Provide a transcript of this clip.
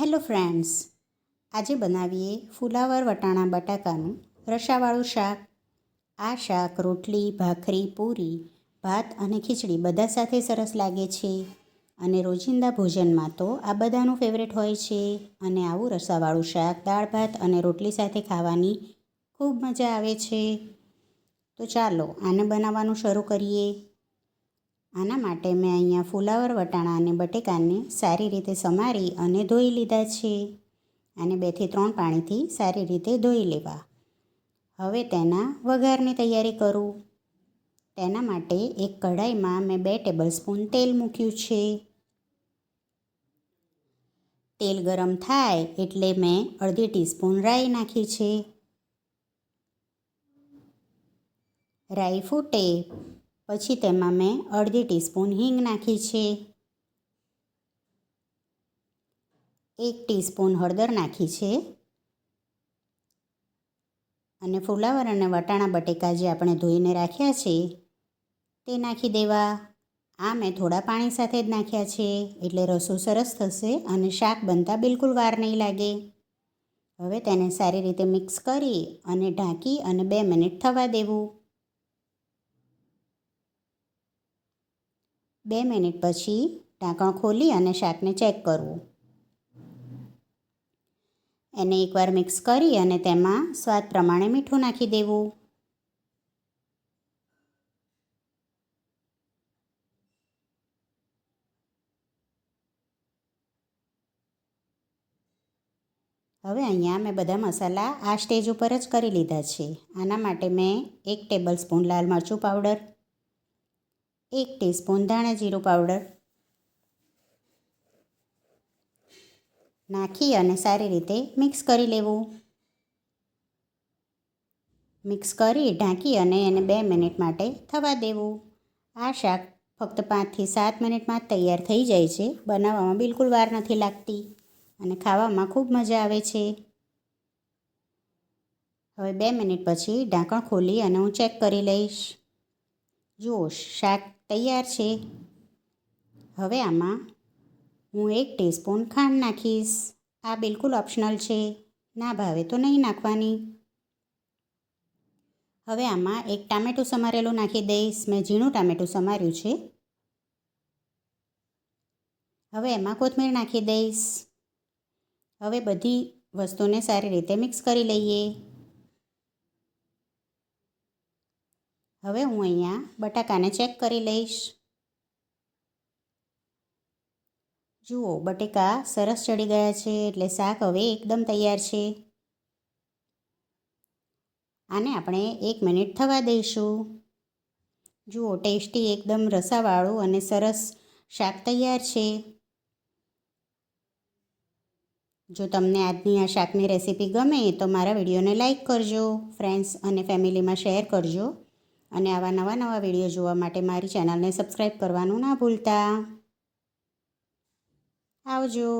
Hello friends, આજે બનાવીએ ફુલાવર વટાણા બટાકાનું રસાવાળું શાક. આ શાક રોટલી, ભાખરી, પૂરી, ભાત અને ખીચડી બધા સાથે સરસ લાગે છે અને રોજિંદા ભોજનમાં તો આ બધાનું ફેવરેટ હોય છે અને આવું રસાવાળું શાક, દાળ, ભાત અને રોટલી સાથે ખાવાની ખૂબ મજા આવે છે. તો ચાલો આને બનાવવાનું શરૂ કરીએ. આના માટે મેં અહીંયા ફુલાવર વટાણા અને બટેકાને સારી રીતે સમારી અને ધોઈ લીધા છે. અને બેથી ત્રણ પાણીથી સારી રીતે ધોઈ લેવા. હવે તેના વઘારની તૈયારી કરું. તેના માટે એક કઢાઈમાં મેં બે ટેબલ સ્પૂન તેલ મૂક્યું છે. તેલ ગરમ થાય એટલે મેં અડધી ટીસ્પૂન રાઈ નાખી છે. રાઈ ફૂટે પછી તેમાં મેં અડધી ટીસ્પૂન હિંગ નાખી છે. એક ટીસ્પૂન હળદર નાખી છે. અને ફુલાવર અને વટાણા બટેકા જે આપણે ધોઈને રાખ્યા છે, તે નાખી દેવા. આ મેં થોડા પાણી સાથે જ નાખ્યા છે, એટલે રસો સરસ થશે અને શાક બનતા બિલકુલ વાર નહીં લાગે. હવે તેને સારી રીતે મિક્સ કરી અને ઢાંકી અને બે મિનિટ થવા દેવું. બે મિનિટ પછી ઢાંકણ ખોલી અને શાકને ચેક કરવું. એને એકવાર મિક્સ કરી અને તેમાં સ્વાદ પ્રમાણે મીઠું નાખી દેવું. હવે અહીંયા મેં બધા મસાલા આ સ્ટેજ ઉપર જ કરી લીધા છે. આના માટે મેં એક ટેબલ સ્પૂન લાલ મરચું પાવડર એક ટીસ્પૂન ધાણા જીરું પાવડર નાખી અને સારી રીતે મિક્સ કરી લેવું. મિક્સ કરી ઢાંકી અને એને બે મિનિટ માટે થવા દેવું. આ શાક ફક્ત પાંચથી સાત મિનિટમાં તૈયાર થઈ જાય છે. બનાવવામાં બિલકુલ વાર નથી લાગતી અને ખાવામાં ખૂબ મજા આવે છે. હવે બે મિનિટ પછી ઢાંકણ ખોલી અને હું ચેક કરી લઈશ. જુઓ, શાક તૈયાર છે. હવે આમાં હું એક ટીસ્પૂન ખાંડ નાખીશ. આ બિલકુલ ઓપ્શનલ છે. ના ભાવે તો નહીં નાખવાની. હવે આમાં એક ટામેટું સમારેલું નાખી દઈશ. મેં ઝીણું ટામેટું સમાર્યું છે. હવે એમાં કોથમીર નાખી દઈશ. હવે બધી વસ્તુને સારી રીતે મિક્સ કરી લઈએ. હવે હું અહીંયા બટાકાને ચેક કરી લઈશ. જુઓ, બટેકા સરસ ચડી ગયા છે, એટલે શાક હવે એકદમ તૈયાર છે. આને આપણે એક મિનિટ થવા દઈશું. જુઓ, ટેસ્ટી એકદમ રસાવાળું અને સરસ શાક તૈયાર છે. જો તમને આજની આ શાકની રેસીપી ગમે તો મારા વિડીયોને લાઇક કરજો, ફ્રેન્ડ્સ અને ફેમિલીમાં શેર કરજો. અને આવા નવા નવા વીડિયો જોવા માટે મારી ચેનલને સબસ્ક્રાઈબ કરવાનું ના ભૂલતા. આવજો.